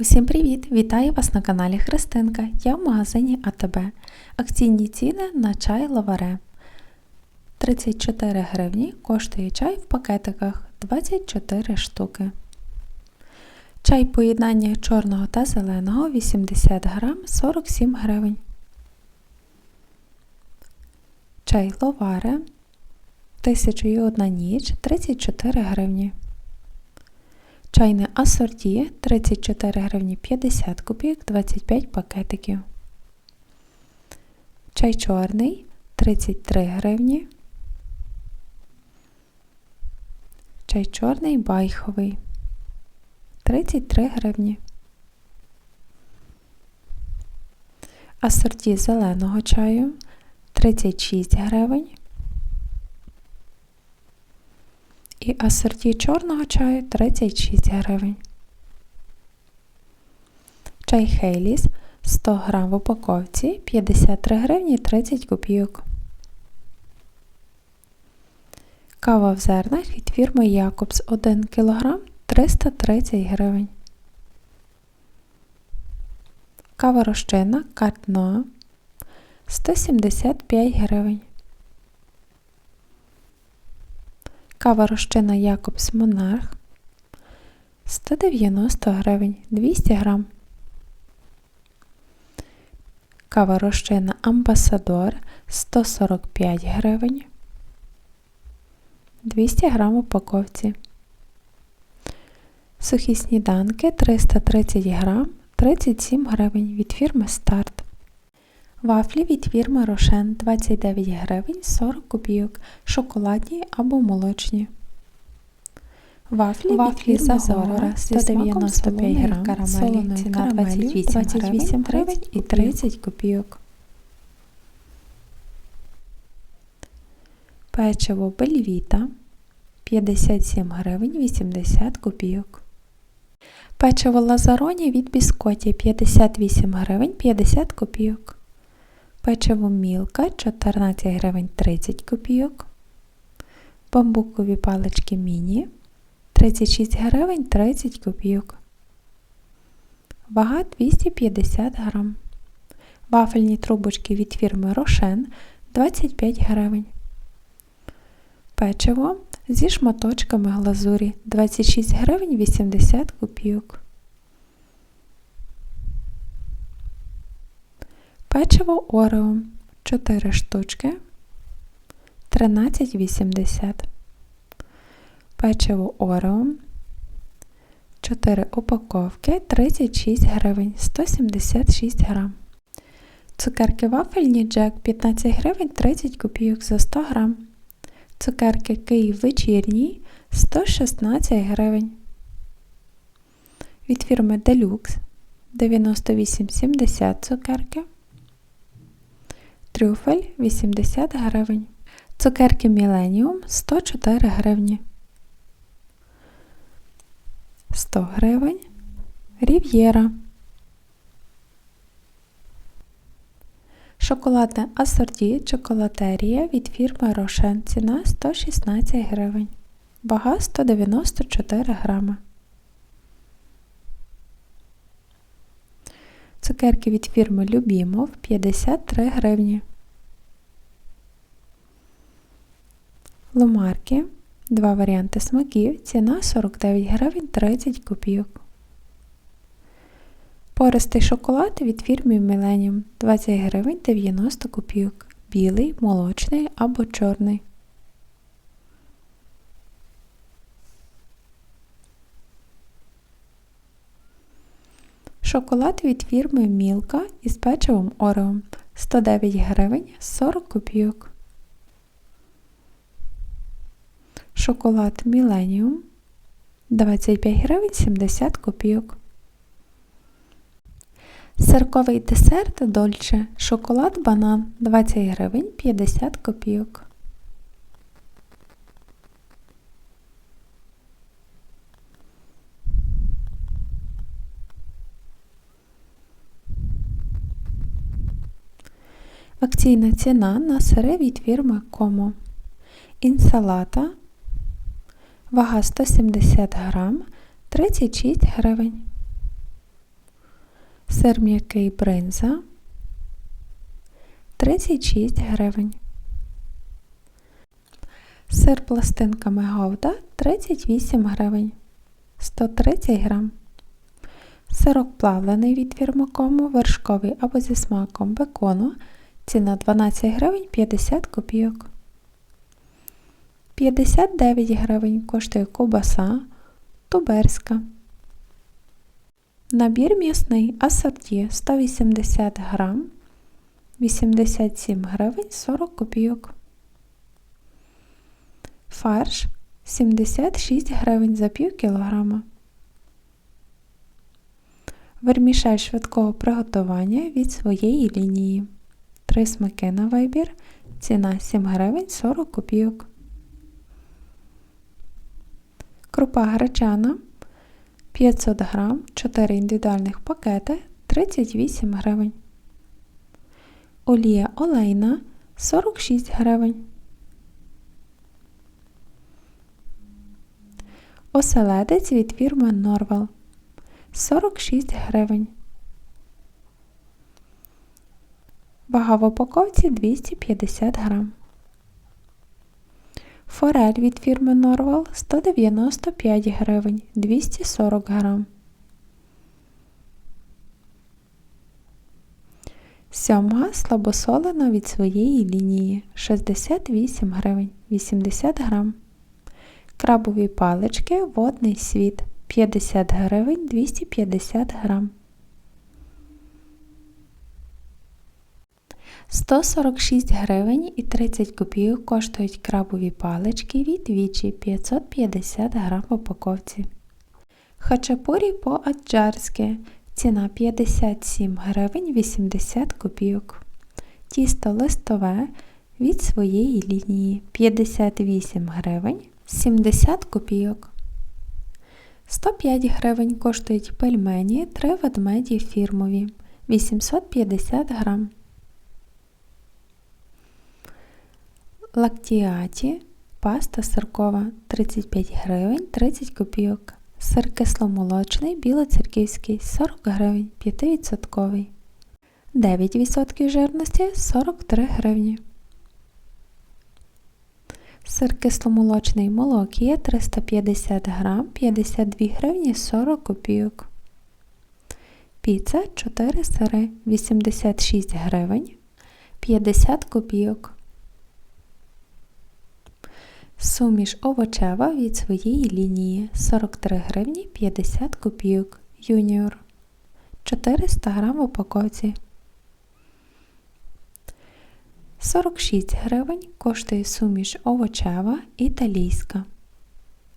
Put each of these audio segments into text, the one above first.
Усім привіт! Вітаю вас на каналі Христинка. Я в магазині АТБ. Акційні ціни на чай лаваре. 34 гривні коштує чай в пакетиках 24 штуки. Чай поєднання чорного та зеленого 80 грам 47 гривень. Чай ловаре 1001 ніч 34 гривні. Чайне асорті 34 гривні 50 копійок 25 пакетиків. Чай чорний 33 гривні. Чай чорний байховий 33 гривні. Асорті зеленого чаю 36 гривень. І асорті чорного чаю 36 гривень. Чай Хейліс 100 г в упаковці 53 гривні 30 копійок. Кава в зернах від фірми Якобс 1 кг 330 гривень. Кава розчинна картно 175 гривень. Кава розчина Якобс Монарх 190 гривень 200 грам. Кава розчина Амбасадор 145 гривень 200 грам упаковці. Сухі сніданки 330 грам 37 гривень від фірми Старт. Вафлі від фірми Рошен 29 гривень 40 копійок, шоколадні або молочні. Вафлі, Вафлі від Загора 195 195 грам, грам, карамелі, солоної ціна 28 28 гривень і 30 копійок. Печиво Бельвіта 57 гривень 80 копійок. Печиво Лазароні від Біскоті 58 гривень 50 копійок. Печиво Мілка 14 гривень 30 копійок. Бамбукові палички Міні 36 гривень 30 копійок. Вага 250 грам. Вафельні трубочки від фірми Рошен 25 гривень. Печиво зі шматочками глазурі 26 гривень 80 копійок. Печиво Орео 4 штучки 13,80. Печиво Орео 4 упаковки 36 гривень 176 грам. Цукерки вафельні Джек 15 гривень 30 копійок за 100 грам. Цукерки Київ вечірній 116 гривень. Від фірми Deluxe 98,70 цукерки. Трюфель 80 гривень. Цукерки Millennium 104 гривні. 100 гривень. Рів'єра. Шоколадне асорті чоколатерія від фірми Рошен. Ціна 116 гривень. Вага 194 грами. Цукерки від фірми Любімов 53 гривні. Ломарки. Два варіанти смаків. Ціна 49 гривень 30 копійок. Пористий шоколад від фірми Millennium 20 гривень 90 копійок. Білий, молочний або чорний. Шоколад від фірми Мілка із печивом Орео 109 гривень 40 копійок. Шоколад Millennium 25 гривень 70 копійок. Сирковий десерт Дольче. Шоколад банан 20 гривень 50 копійок. Акційна ціна на сири від фірми Комо. Інсалата. Вага 170 грам 36 гривень. Сир м'який бринза 36 гривень. Сир пластинками говда 38 гривень. 130 грам. Сирок плавлений від фірмакому, вершковий або зі смаком бекону. Ціна 12 гривень 50 копійок. 59 гривень коштує ковбаса туберська. Набір м'ясний асорті 180 грам 87 гривень 40 копійок. Фарш 76 гривень за пів кілограма. Вермішель швидкого приготування від своєї лінії. Три смаки на вибір. Ціна 7 гривень 40 копійок. Крупа гречана 500 грам, 4 індивідуальних пакети 38 гривень. Олія олейна 46 гривень. Оселедець від фірми Норвел 46 гривень. Вага в упаковці 250 грам. Форель від фірми Норвел 195 гривень 240 грам. Сьомга слабосолена від своєї лінії 68 гривень 80 грам. Крабові палички водний світ 50 гривень 250 грам. 146 гривень і 30 копійок коштують крабові палички від вічі 550 грам в упаковці. Хачапурі по-аджарськи. Ціна 57 гривень 80 копійок. Тісто листове від своєї лінії 58 гривень 70 копійок. 105 гривень коштують пельмені 3 ведмеді фірмові 850 грам. Лактіаті паста сиркова 35 гривень 30 копійок. Сир кисломолочний білоцерківський 40 гривень 5%. 9% жирності 43 гривні. Сир кисломолочний молокія 350 грам 52 гривні 40 копійок. Піца 4 сири 86 гривень 50 копійок. Суміш овочева від своєї лінії 43 гривні 50 копійок. Юніор 400 грам в упаковці. 46 гривень коштує суміш овочева італійська.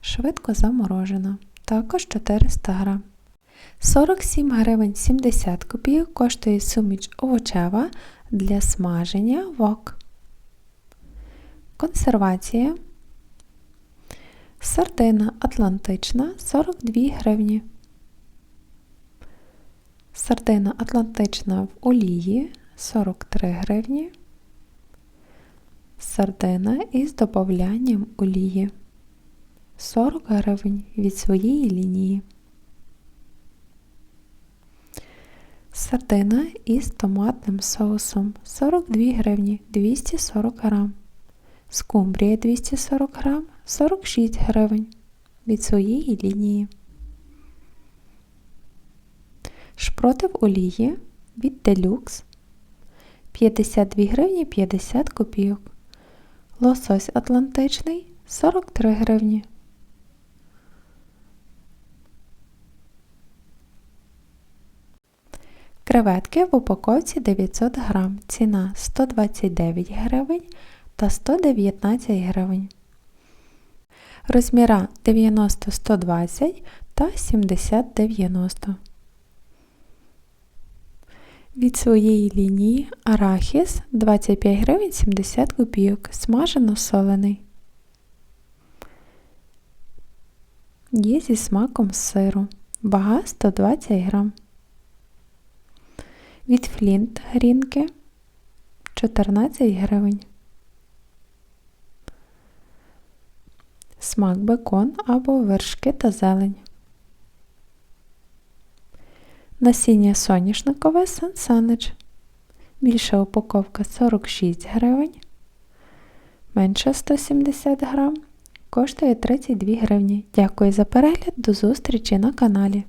Швидко заморожена. Також 400 грам. 47 гривень 70 копійок коштує суміш овочева для смаження вок. Консервація Сардина Атлантична 42 гривні. Сардина Атлантична в олії 43 гривні. Сардина із додаванням олії 40 гривень від своєї лінії. Сардина із томатним соусом 42 гривні 240 грам. Скумбрія 240 грам 46 гривень від своєї лінії. Шпроти в олії від Deluxe 52 гривні 50 копійок. Лосось Атлантичний 43 гривні. Креветки в упаковці 900 грам. Ціна 129 гривень та 119 гривень. Розміра 90-120 та 70-90. Від своєї лінії арахіс 25 гривень 70 копійок, смажено солений. Є зі смаком сиру. Вага 120 грам. Від флінт грінки 14 гривень. Смак бекон або вершки та зелень. Насіння соняшникове Сансанич. Більша упаковка 46 гривень. Менша 170 грам. Коштує 32 гривні. Дякую за перегляд. До зустрічі на каналі.